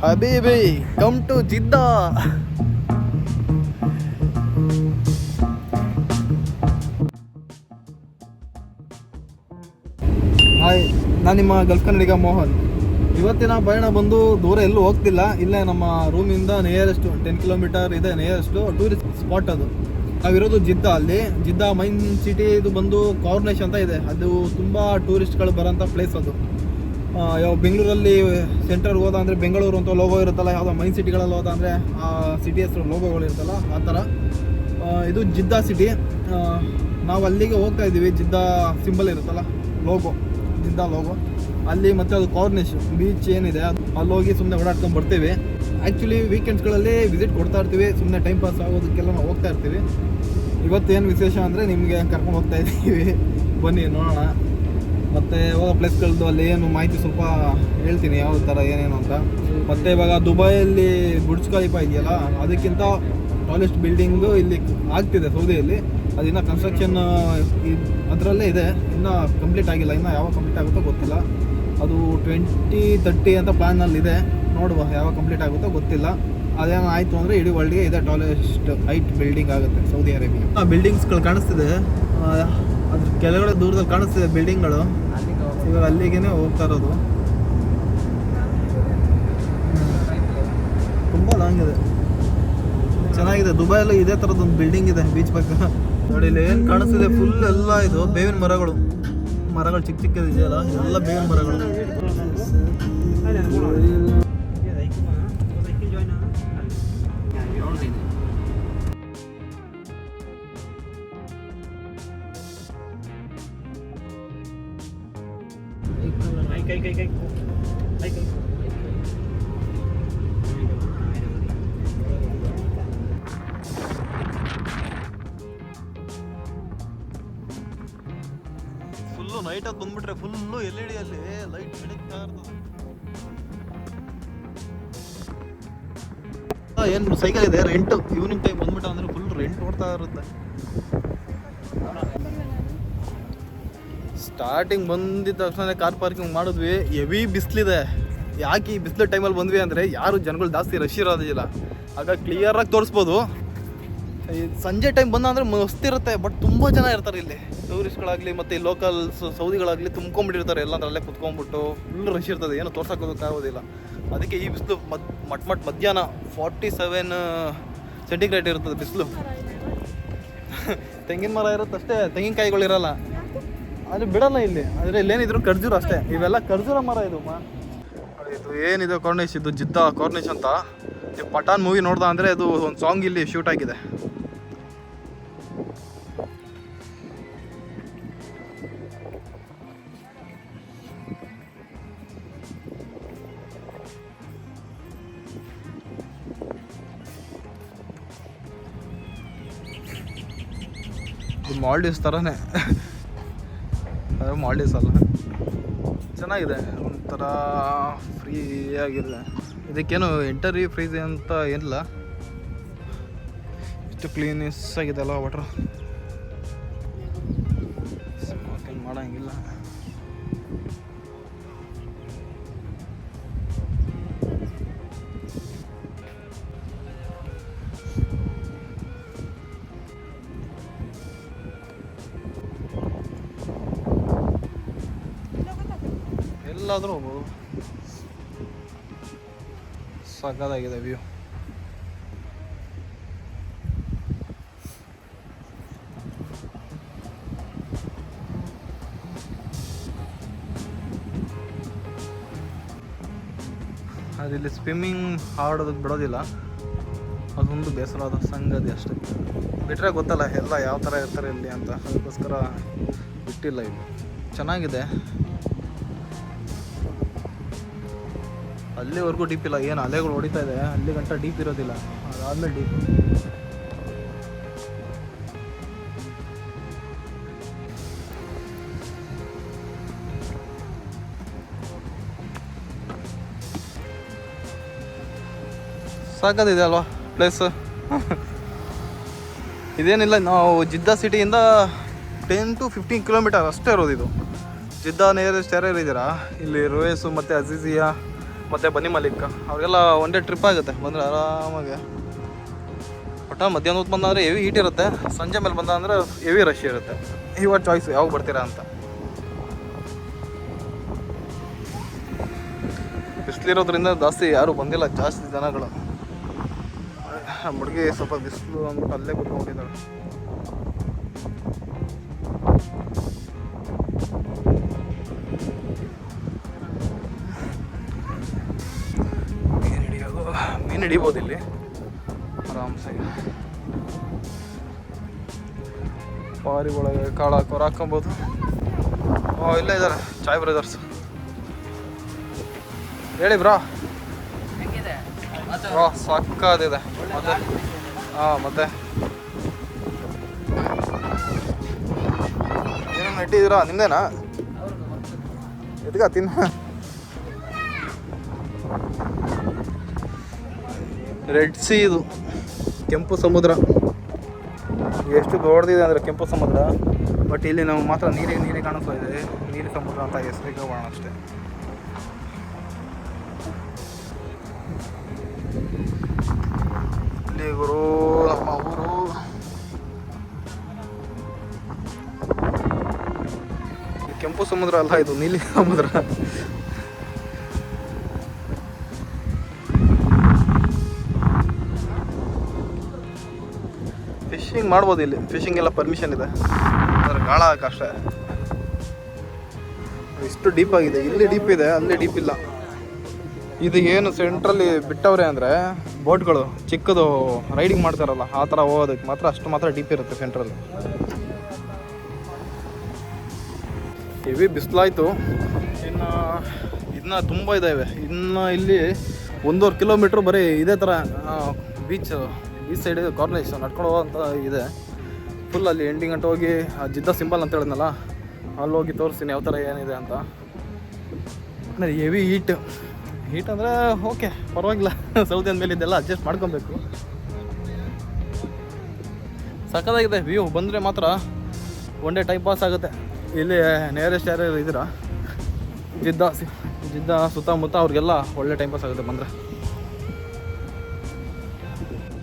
ಹಬೀಬಿ come to Jeddah hi ನಾನು ನಿಮ್ಮ Gulf ಕನ್ನಡಿಗ ಮೋಹನ್. ಇವತ್ತಿನ ಪಯಣ ಬಂದು ದೂರ ಎಲ್ಲೂ ಹೋಗ್ತಿಲ್ಲ. ಇಲ್ಲೇ ನಮ್ಮ ರೂಮಿಂದ ನಿಯರೆಸ್ಟ್ ಟೆನ್ ಕಿಲೋಮೀಟರ್ ಇದೆ ನಿಯರೆಸ್ಟ್ ಟೂರಿಸ್ಟ್ ಸ್ಪಾಟ್ ಅದು. ನಾವಿರೋದು ಜಿದ್ದ ಅಲ್ಲಿ. ಜಿದ್ದಾ ಮೈನ್ ಸಿಟಿ ಇದು ಬಂದು ಕಾರ್ನೇಶ್ ಅಂತ ಇದೆ. ಅದು ತುಂಬ ಟೂರಿಸ್ಟ್ಗಳು ಬರೋಂಥ ಪ್ಲೇಸ್ ಅದು. ಯಾವ ಬೆಂಗಳೂರಲ್ಲಿ ಸೆಂಟರ್ಗೆ ಹೋದ ಅಂದರೆ ಬೆಂಗಳೂರು ಅಂತ ಲೋಗೋ ಇರುತ್ತಲ್ಲ, ಯಾವುದೋ ಮೈನ್ ಸಿಟಿಗಳಲ್ಲಿ ಹೋದ ಅಂದರೆ ಆ ಸಿಟಿ ಹೆಸರು ಲೋಗೋಗಳು ಇರುತ್ತಲ್ಲ, ಆ ಥರ. ಇದು ಜಿದ್ದಾ ಸಿಟಿ ನಾವು ಅಲ್ಲಿಗೆ ಹೋಗ್ತಾ ಇದ್ದೀವಿ, ಜಿದ್ದಾ ಸಿಂಬಲ್ ಇರುತ್ತಲ್ಲ ಲೋಗೋ ಜಿದ್ದಾ ಲೋಗೋ ಅಲ್ಲಿ ಮತ್ತು ಅದು ಕಾರ್ನಿಶ್ ಬೀಚ್ ಏನಿದೆ, ಅದು ಅಲ್ಲಿ ಹೋಗಿ ಸುಮ್ಮನೆ ಓಡಾಡ್ಕೊಂಡು ಬರ್ತೀವಿ. ಆ್ಯಕ್ಚುಲಿ ವೀಕೆಂಡ್ಸ್ಗಳಲ್ಲಿ ವಿಸಿಟ್ ಕೊಡ್ತಾ ಇರ್ತೀವಿ ಸುಮ್ಮನೆ ಟೈಮ್ ಪಾಸ್ ಆಗೋದಕ್ಕೆಲ್ಲ ನಾವು ಹೋಗ್ತಾ ಇರ್ತೀವಿ. ಇವತ್ತೇನು ವಿಶೇಷ ಅಂದರೆ ನಿಮಗೆ ಕರ್ಕೊಂಡು ಹೋಗ್ತಾ ಇದ್ದೀವಿ. ಬನ್ನಿ, ನೋಡೋಣ. ಮತ್ತು ಹೋಗೋ ಪ್ಲೇಸ್ಗಳದ್ದು ಅಲ್ಲಿ ಏನು ಮಾಹಿತಿ ಸ್ವಲ್ಪ ಹೇಳ್ತೀನಿ ಯಾವ ಥರ ಏನೇನು ಅಂತ. ಮತ್ತೆ ಇವಾಗ ದುಬೈಯಲ್ಲಿ ಗುಡ್ಸ್ ಖಲೀಫಾ ಇದೆಯಲ್ಲ, ಅದಕ್ಕಿಂತ ಟಾಲೆಸ್ಟ್ ಬಿಲ್ಡಿಂಗು ಇಲ್ಲಿ ಆಗ್ತಿದೆ ಸೌದಿಯಲ್ಲಿ. ಅದಿನ್ನ ಕನ್ಸ್ಟ್ರಕ್ಷನ್ ಅದರಲ್ಲೇ ಇದೆ. ಇನ್ನೂ ಕಂಪ್ಲೀಟ್ ಆಗಿಲ್ಲ, ಇನ್ನೂ ಯಾವಾಗ ಕಂಪ್ಲೀಟ್ ಆಗುತ್ತೋ ಗೊತ್ತಿಲ್ಲ. ಅದು ಟ್ವೆಂಟಿ ತರ್ಟಿ ಅಂತ ಪ್ಲ್ಯಾನಲ್ಲಿ ಇದೆ ನೋಡುವ ಯಾವಾಗ ಕಂಪ್ಲೀಟ್ ಆಗುತ್ತೋ ಗೊತ್ತಿಲ್ಲ. ಅದೇನೋ ಆಯಿತು ಅಂದರೆ ಇಡೀ ವರ್ಲ್ಡ್ಗೆ ಇದೆ ಟಾಲೆಸ್ಟ್ ಹೈಟ್ ಬಿಲ್ಡಿಂಗ್ ಆಗುತ್ತೆ ಸೌದಿ ಅರೇಬಿಯಾ. ಬಿಲ್ಡಿಂಗ್ಸ್ಗಳು ಕಾಣಿಸ್ತಿದೆ. ಅದ್ರ ಕೆಳಗಡೆ ದೂರದಲ್ಲಿ ಕಾಣಿಸ್ತಿದೆ ಬಿಲ್ಡಿಂಗ್ಗಳು. ಇವಾಗ ಅಲ್ಲಿಗೇನೆ ಹೋಗ್ತಾ ಇರೋದು. ತುಂಬ ಲಾಂಗ್ ಇದೆ. ಚೆನ್ನಾಗಿದೆ. ದುಬೈಯಲ್ಲಿ ಇದೇ ಥರದ್ದು ಒಂದು ಬಿಲ್ಡಿಂಗ್ ಇದೆ ಬೀಚ್ ಪಕ್ಕ. ನೋಡಿ ಇಲ್ಲಿ ಏನು ಕಾಣಿಸ್ತಿದೆ? ಫುಲ್ ಎಲ್ಲ ಇದು ಬೇವಿನ ಮರಗಳು. ಮರಗಳು ಚಿಕ್ಕ ಚಿಕ್ಕದಿದೆಯಲ್ಲ, ಎಲ್ಲ ಬೇವಿನ ಮರಗಳು. ಅದು ಬಂದ್ಬಿಟ್ರೆ ಫುಲ್ಲು ಎಲ್ ಇ ಅಲ್ಲಿ ಲೈಟ್ ಬೆಳಗ್ತಾ ಇರ್ತದೆ. ಏನು ಸೈಕಲ್ ಇದೆ? ರೆಂಟ್ ಈವ್ನಿಂಗ್ ಟೈಮ್ ಬಂದ್ಬಿಟ್ಟ ಅಂದ್ರೆ ಫುಲ್ ರೆಂಟ್ ಓಡ್ತಾ ಇರುತ್ತೆ. ಸ್ಟಾರ್ಟಿಂಗ್ ಬಂದಿದ್ದ ತಕ್ಷಣ ಕಾರ್ ಪಾರ್ಕಿಂಗ್ ಮಾಡಿದ್ವಿ. ಹೆವಿ ಬಿಸಿಲಿದೆ. ಯಾಕೆ ಈ ಬಿಸಿಲು ಟೈಮಲ್ಲಿ ಬಂದ್ವಿ ಅಂದರೆ ಯಾರು ಜನಗಳು ಜಾಸ್ತಿ ರಶ್ ಇರೋದಿಲ್ಲ. ಆಗ ಕ್ಲಿಯರಾಗಿ ತೋರಿಸ್ಬೋದು. ಸಂಜೆ ಟೈಮ್ ಬಂದ ಅಂದರೆ ಮಸ್ತಿರುತ್ತೆ ಬಟ್ ತುಂಬ ಜನ ಇರ್ತಾರೆ ಇಲ್ಲಿ. ಟೂರಿಸ್ಟ್ಗಳಾಗಲಿ ಮತ್ತು ಈ ಲೋಕಲ್ಸ್ ಸೌದಿಗಳಾಗಲಿ ತುಂಬ್ಕೊಂಡ್ಬಿಟ್ಟಿರ್ತಾರೆ ಎಲ್ಲ ಅಲ್ಲೇ ಕುತ್ಕೊಂಡ್ಬಿಟ್ಟು ಫುಲ್ ರಶ್ ಇರ್ತದೆ, ಏನು ತೋರ್ಸೋಕ್ಕೋದಕ್ಕಾಗೋದಿಲ್ಲ. ಅದಕ್ಕೆ ಈ ಬಿಸಿಲು ಮದ್ ಮಟ್ ಮಟ್ ಮಧ್ಯಾಹ್ನ ಫಾರ್ಟಿ ಸೆವೆನ್ ಸೆಂಟಿಗ್ರೇಡ್ ಇರ್ತದೆ ಬಿಸಿಲು. ತೆಂಗಿನ ಮರ ಇರುತ್ತೆ ಅಷ್ಟೇ ತೆಂಗಿನಕಾಯಿಗಳಿರಲ್ಲ ಆದರೆ ಬಿಡಲ್ಲ ಇಲ್ಲಿ, ಆದರೆ ಇಲ್ಲೇನಿದ್ರು ಖರ್ಜೂರ ಅಷ್ಟೇ. ಇವೆಲ್ಲ ಖರ್ಜೂರ ಮರ ಇದು ಇದು ಏನಿದೆ ಕಾರ್ನಿಶ್ ಇದು ಜಿದ್ದ ಕಾರ್ನಿಶ್ ಅಂತ. ನೀವು ಪಠಾನ್ ಮೂವಿ ನೋಡ್ದ ಅಂದರೆ ಅದು ಒಂದು ಸಾಂಗ್ ಇಲ್ಲಿ ಶೂಟ್ ಆಗಿದೆ. ಇದು ಮಾಲ್ಡೀವ್ಸ್ ಥರನೇ ಅದು ಮಾಲ್ಡೀವ್ಸ್ ಅಲ್ಲ. ಚೆನ್ನಾಗಿದೆ, ಒಂಥರ ಫ್ರೀ ಆಗಿದೆ ಇದಕ್ಕೇನು ಎಂಟರಿ ಫ್ರೀಸ್ ಅಂತ ಏನಿಲ್ಲ. ಇಷ್ಟು ಕ್ಲೀನೆಸ್ ಆಗಿದೆ ಅಲ್ಲ ವಾಟ್ರ್ ಮಾಡೋಂಗಿಲ್ಲ. ಎಲ್ಲಾದರೂ ಹೋಗ್ಬೋದು ಸಕ್ಕದಾಗಿದೆ ವ್ಯೂ. ಅದಿಲ್ಲಿ ಸ್ವಿಮ್ಮಿಂಗ್ ಆಡೋದಕ್ಕೆ ಬಿಡೋದಿಲ್ಲ. ಅದೊಂದು ಬೇಸರವಾದ ಸಂಗತಿ ಅಷ್ಟೇ. ಬಿಟ್ಟರೆ ಗೊತ್ತಲ್ಲ ಎಲ್ಲ ಯಾವ ಥರ ಇರ್ತಾರೆ ಇಲ್ಲಿ ಅಂತ. ಅದಕ್ಕೋಸ್ಕರ ಬಿಟ್ಟಿಲ್ಲ ಇಲ್ಲಿ. ಚೆನ್ನಾಗಿದೆ. ಅಲ್ಲಿವರೆಗೂ ಡೀಪ್ ಇಲ್ಲ. ಏನು ಅಲೆಗಳು ಹೊಡಿತಾ ಇದೆ? ಅಲ್ಲಿ ಗಂಟ ಡೀಪ್ ಇರೋದಿಲ್ಲ. ಅದಾದ್ಮೇಲೆ ಡೀಪ್ ಸಾಕದಿದೆ ಅಲ್ವಾ ಪ್ಲೇಸ್ ಇದೇನಿಲ್ಲ, ನಾವು ಜಿದ್ದಾ ಸಿಟಿಯಿಂದ ಟೆನ್ ಟು ಫಿಫ್ಟೀನ್ ಕಿಲೋಮೀಟರ್ ಅಷ್ಟೇ ಇರೋದು ಇದು. ಜಿದ್ದಾ ನಿಯರೆಸ್ಟ್ ಯಾರ್ಯಾರು ಇದ್ದೀರಾ? ಇಲ್ಲಿ ರೋಯಸು ಮತ್ತು ಅಜೀಜಿಯಾ ಮತ್ತು ಬನ್ನಿ ಮಲಿಕ್ ಅವ್ರಿಗೆಲ್ಲ ಒನ್ ಟ್ರಿಪ್ ಆಗುತ್ತೆ. ಬಂದರೆ ಆರಾಮಾಗಿ. ಒಟ್ಟ ಮಧ್ಯಾಹ್ನ ಹೊತ್ತು ಬಂದಂದ್ರೆ ಹೆವಿ ಹೀಟ್ ಇರುತ್ತೆ. ಸಂಜೆ ಮೇಲೆ ಬಂದ ಅಂದರೆ ಹೆವಿ ರಶ್ ಇರುತ್ತೆ. ಇವಾಗ ಚಾಯ್ಸ್ ಯಾವಾಗ ಬರ್ತೀರಾ ಅಂತ. ಬಿಸಿಲಿರೋದ್ರಿಂದ ಜಾಸ್ತಿ ಯಾರು ಬಂದಿಲ್ಲ, ಜಾಸ್ತಿ ಜನಗಳು. ಹುಡುಗಿ ಸ್ವಲ್ಪ ಬಿಸಿಲು ಅಂದ್ಬಿಟ್ಟು ಅಲ್ಲೇ ಕೂತ್ಕೊಂಡಿದ್ದಾಳೆ. ಹಿಡಿಬೋದು ಇಲ್ಲಿ. ಆರಾಮ್ಸಾಗಿ ಪಾರಿ ಒಳಗೆ ಕಾಳ ಕೊರ ಹಾಕೊಬೋದು ಓ ಇಲ್ಲೇ ಇದ್ದಾರೆ. ಚಾಯ್ ಬ್ರದರ್ಸ್. ಹೇಳಿ ಬ್ರಾ. ಓ ಸಕ್ಕದಿದೆ ಮತ್ತೆ? ಹಾಂ ಮತ್ತೆ? ಏನೋ ಇಟ್ಟಿದ್ದೀರಾ ನಿಮ್ದೇನಾ? ಎದ್ಗ ತಿನ್ನ? ರೆಡ್ ಸಿ ಇದು. ಕೆಂಪು ಸಮುದ್ರ. ಎಷ್ಟು ದೊಡ್ಡದಿದೆ ಅಂದರೆ ಕೆಂಪು ಸಮುದ್ರ. ಬಟ್ ಇಲ್ಲಿ ನಾವು ಮಾತ್ರ ನೀರಿಗೆ ನೀರಿಗೆ ಕಾಣಿಸ್ತಾ ಇದೆ. ನೀಲಿ ಸಮುದ್ರ ಅಂತ ಹೆಸರಿಗೆ ಹೋಗೋಣ ಅಷ್ಟೇ. ಇಲ್ಲಿ ಗುರು, ನಮ್ಮ ಊರು. ಕೆಂಪು ಸಮುದ್ರ ಅಲ್ಲ, ಇದು ನೀಲಿ ಸಮುದ್ರ. ಫಿಶಿಂಗ್ ಮಾಡ್ಬೋದು ಇಲ್ಲಿ. ಫಿಶಿಂಗ್ ಎಲ್ಲ ಪರ್ಮಿಷನ್ ಇದೆ. ಆದರೆ ಗಾಳ ಕಷ್ಟ ಇಷ್ಟು ಡೀಪ್ ಆಗಿದೆ. ಇಲ್ಲಿ ಡೀಪ್ ಇದೆ, ಅಲ್ಲಿ ಡೀಪ್ ಇಲ್ಲ. ಇದು ಏನು ಸೆಂಟ್ರಲ್ಲಿ ಬಿಟ್ಟವ್ರೆ ಅಂದರೆ ಬೋಟ್ಗಳು ಚಿಕ್ಕದು ರೈಡಿಂಗ್ ಮಾಡ್ತಾರಲ್ಲ, ಆ ಥರ ಹೋಗೋದಕ್ಕೆ ಮಾತ್ರ ಅಷ್ಟು ಮಾತ್ರ ಡೀಪ್ ಇರುತ್ತೆ ಸೆಂಟ್ರಲ್ಲಿ ಹೆವಿ ಬಿಸಿಲಾಯಿತು. ಇನ್ನು, ಇನ್ನೂ ತುಂಬ ಇದ್ದಾವೆ ಇನ್ನು ಇಲ್ಲಿ ಒಂದೂವರೆ ಕಿಲೋಮೀಟ್ರ್ ಬರೀ ಇದೇ ಥರ ಬೀಚ್ ಬೀಚ್ ಸೈಡ್ ಕಾರ್ನೇಶ್ ನಡ್ಕೊಂಡು ಹೋಗೋಂಥ ಇದೆ. ಫುಲ್ ಅಲ್ಲಿ ಎಂಡಿಂಗ್ ಅಂತ ಹೋಗಿ, ಆ ಜಿದ್ದ ಸಿಂಬಲ್ ಅಂತ ಹೇಳಿದ್ನಲ್ಲ, ಅಲ್ಲಿ ಹೋಗಿ ತೋರಿಸ್ತೀನಿ ಯಾವ ಥರ ಏನಿದೆ ಅಂತ. ಅಂದರೆ ಹೆವಿ ಹೀಟ್ ಹೀಟ್ ಅಂದರೆ ಓಕೆ ಪರವಾಗಿಲ್ಲ. ಸೌದಿ ಅಂದಮೇಲೆ ಇದೆಲ್ಲ ಅಡ್ಜಸ್ಟ್ ಮಾಡ್ಕೊಬೇಕು. ಸಕ್ಕದಾಗಿದೆ ವ್ಯೂ ಬಂದರೆ ಮಾತ್ರ ಒನ್ ಡೇ ಟೈಮ್ ಪಾಸ್ ಆಗುತ್ತೆ. ಇಲ್ಲಿ ನಿಯರೆಸ್ಟ್ ಯಾರ್ಯಾರು ಇದ್ದೀರಾ? ಜಿದ್ದ ಸಿ- ಜಿದ್ದ ಸುತ್ತಮುತ್ತ ಅವ್ರಿಗೆಲ್ಲ ಒಳ್ಳೆ ಟೈಮ್ ಪಾಸ್ ಆಗುತ್ತೆ ಬಂದರೆ.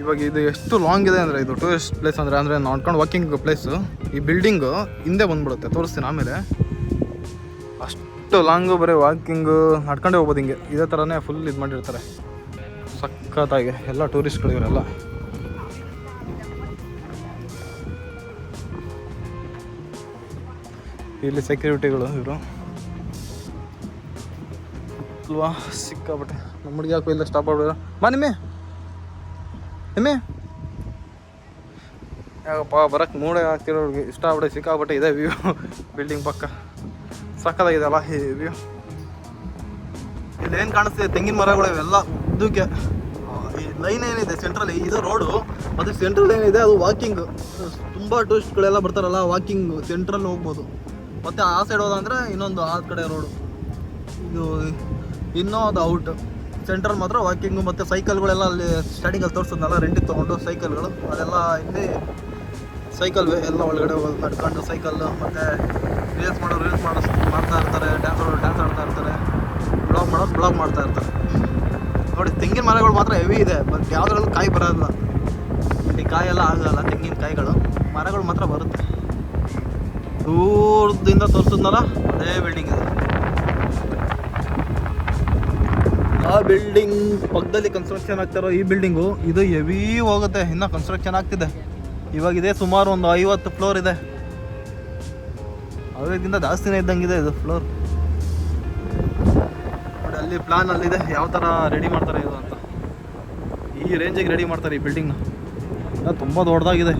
ಇವಾಗ ಇದು ಎಷ್ಟು ಲಾಂಗ್ ಇದೆ ಅಂದರೆ ಇದು ಟೂರಿಸ್ಟ್ ಪ್ಲೇಸ್ ಅಂದರೆ ಅಂದರೆ ನೋಡ್ಕೊಂಡು ವಾಕಿಂಗ್ ಪ್ಲೇಸು ಈ ಬಿಲ್ಡಿಂಗು ಹಿಂದೆ ಬಂದ್ಬಿಡುತ್ತೆ, ತೋರಿಸ್ತೀನಿ ಆಮೇಲೆ. ಅಷ್ಟು ಲಾಂಗು ಬರೀ ವಾಕಿಂಗು ನಡ್ಕೊಂಡೇ ಹೋಗ್ಬೋದು ಹಿಂಗೆ. ಇದೇ ಥರನೇ ಫುಲ್ ಇದು ಮಾಡಿರ್ತಾರೆ. ಸಖತ್ತಾಗಿ ಎಲ್ಲ ಟೂರಿಸ್ಟ್ಗಳು ಇವರೆಲ್ಲ. ಇಲ್ಲಿ ಸೆಕ್ಯೂರಿಟಿಗಳು ಇವರು. ಅಲ್ವಾ? ಸಿಕ್ಕಾಬಿಟ್ಟೆ ನಮ್ಮ ಹುಡುಗಿ ಯಾಕೋ ಇಲ್ಲ ಸ್ಟಾಪ್ ಆಗ್ಬಿಡೋ ಮಾ ನಿಮ್ಮೆ ಯಾಕಪ್ಪ ಬರೋಕ್ಕೆ ಮೂಡೆ ಆಗ್ತಿರೋರಿಗೆ ಇಷ್ಟ ಆಗ್ಬಿಟ್ಟೆ ಸಿಕ್ಕಾಬಿಟ್ಟೆ ಇದೆ ವ್ಯೂ ಬಿಲ್ಡಿಂಗ್ ಪಕ್ಕ. ಸಕ್ಕತ್ತಾಗಿದೆ ಅಲ್ಲ ಈ ವ್ಯೂ ಇಲ್ಲೇನು ಕಾಣಿಸ್ತಿದೆ? ತೆಂಗಿನ ಮರಗಳು ಇವೆಲ್ಲ ಉದ್ದಕ್ಕೆ. ಈ ಲೈನ್ ಏನಿದೆ ಸೆಂಟ್ರಲ್ಲಿ ಇದು ರೋಡು ಅದು ಸೆಂಟ್ರಲ್ ಏನಿದೆ, ಅದು ವಾಕಿಂಗ್ ತುಂಬ ಟೂರಿಸ್ಟ್ಗಳೆಲ್ಲ ಬರ್ತಾರಲ್ಲ ವಾಕಿಂಗ್ ಸೆಂಟ್ರಲ್ ಹೋಗ್ಬೋದು. ಮತ್ತು ಆ ಸೈಡ್ ಹೋದಂದ್ರೆ ಇನ್ನೊಂದು ಆ ಕಡೆ ರೋಡು ಇದು, ಇನ್ನೂ ಅದು ಔಟ್ ಸೆಂಟ್ರಲ್ ಮಾತ್ರ ವಾಕಿಂಗು ಮತ್ತು ಸೈಕಲ್ಗಳೆಲ್ಲ ಅಲ್ಲಿ ಸ್ಟಾರ್ಟಿಂಗಲ್ಲಿ ತೋರಿಸಿದ್ನಲ್ಲ ರೆಂಟಿಗೆ ತೊಗೊಂಡು ಸೈಕಲ್ಗಳು ಅದೆಲ್ಲ ಇಲ್ಲಿ ಸೈಕಲ್ ಎಲ್ಲ ಒಳಗಡೆ ಹೋಗಿ ನಡ್ಕೊಂಡು ಸೈಕಲ್ ಮತ್ತು ರೀಲ್ಸ್ ಮಾಡೋರು ರೀಲ್ಸ್ ಮಾಡೋ, ಮಾಡ್ತಾ ಇರ್ತಾರೆ ಡ್ಯಾನ್ಸ್ ಡ್ಯಾನ್ಸ್ ಆಡ್ತಾ ಇರ್ತಾರೆ. ಬ್ಲಾಗ್ ಮಾಡೋರು ಬ್ಲಾಗ್ ಮಾಡ್ತಾ ಇರ್ತಾರೆ. ನೋಡಿ, ತೆಂಗಿನ ಮರಗಳು ಮಾತ್ರ ಹೆವಿ ಇದೆ ಬಟ್ ಯಾವುದ್ರಲ್ಲೂ ಕಾಯಿ ಬರೋಲ್ಲ ಇಲ್ಲಿ ಕಾಯೆಲ್ಲ ಆಗಲ್ಲ, ತೆಂಗಿನ ಕಾಯಿಗಳು. ಮರಗಳು ಮಾತ್ರ ಬರುತ್ತೆ. ದೂರದಿಂದ ತೋರಿಸಿದ್ನಲ್ಲ ಅದೇ ಬಿಲ್ಡಿಂಗ್ ಇದೆ. ಆ ಬಿಲ್ಡಿಂಗ್ ಪಕ್ಕದಲ್ಲಿ ಕನ್ಸ್ಟ್ರಕ್ಷನ್ ಆಗ್ತಾರೋ ಈ ಬಿಲ್ಡಿಂಗು ಇದು ಹೆವಿ ಹೋಗುತ್ತೆ. ಇನ್ನೂ ಕನ್ಸ್ಟ್ರಕ್ಷನ್ ಆಗ್ತಿದೆ. ಇವಾಗ ಇದೆ ಸುಮಾರು ಒಂದು ಐವತ್ತು ಫ್ಲೋರ್ ಇದೆ. ಅದರಿಂದ ಜಾಸ್ತಿನೇ ಇದ್ದಂಗಿದೆ ಇದು ಫ್ಲೋರ್ ನೋಡಿ, ಅಲ್ಲಿ ಪ್ಲಾನ್ ಅಲ್ಲಿದೆ. ಯಾವ ಥರ ರೆಡಿ ಮಾಡ್ತಾರೆ ಇದು ಅಂತ. ಈ ರೇಂಜಿಗೆ ರೆಡಿ ಮಾಡ್ತಾರೆ ಈ ಬಿಲ್ಡಿಂಗ್ನ ತುಂಬ ದೊಡ್ಡದಾಗಿದೆ.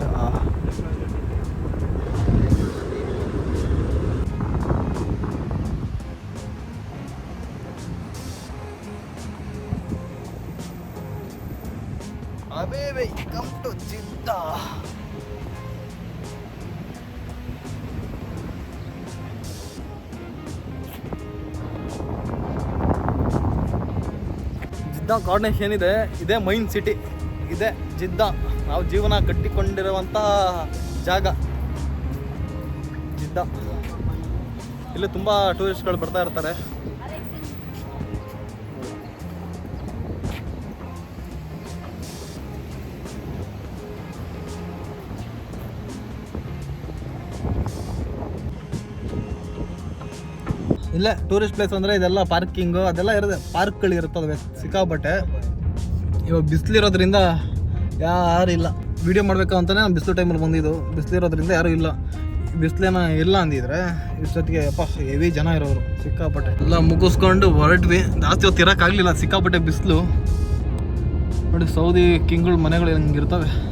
ಜಿದ್ದ ಕಾರ್ಡ್ನೇಶ್ ಏನಿದೆ, ಇದೇ ಮೈನ್ ಸಿಟಿ ಇದೆ ಜಿದ್ದ. ನಾವು ಜೀವನ ಕಟ್ಟಿಕೊಂಡಿರುವಂತ ಜಾಗ. ಜಿದ್ದ. ಇಲ್ಲಿ ತುಂಬ ಟೂರಿಸ್ಟ್ಗಳು ಬರ್ತಾ ಇರ್ತಾರೆ. ಇಲ್ಲೇ ಟೂರಿಸ್ಟ್ ಪ್ಲೇಸ್ ಅಂದರೆ ಇದೆಲ್ಲ ಪಾರ್ಕಿಂಗು ಅದೆಲ್ಲ ಇರುತ್ತೆ. ಪಾರ್ಕ್ಗಳು ಇರುತ್ತವೆ ಸಿಕ್ಕಾಪಟ್ಟೆ. ಇವಾಗ ಬಿಸಿಲಿರೋದ್ರಿಂದ ಯಾರು ಇಲ್ಲ. ವಿಡಿಯೋ ಮಾಡಬೇಕು ಅಂತಲೇ ನಾನು ಬಿಸಿಲು ಟೈಮಲ್ಲಿ ಬಂದಿದ್ದು. ಬಿಸಿಲಿರೋದ್ರಿಂದ ಯಾರು ಇಲ್ಲ. ಬಿಸಿಲೇನ ಇಲ್ಲ ಅಂದಿದ್ರೆ ಇಷ್ಟೊತ್ತಿಗೆ, ಅಪ್ಪ ಹೆವಿ ಜನ ಇರೋರು. ಸಿಕ್ಕಾಪಟ್ಟೆ. ಎಲ್ಲ ಮುಗಿಸ್ಕೊಂಡು ಹೊರಟ್ವಿ. ಜಾಸ್ತಿ ಹೊತ್ತು ಇರೋಕ್ಕಾಗಲಿಲ್ಲ. ಸಿಕ್ಕಾಪಟ್ಟೆ ಬಿಸಿಲು. ನೋಡಿ ಸೌದಿ ಕಿಂಗ್ಗಳು ಮನೆಗಳು ಹಿಂಗಿರ್ತವೆ.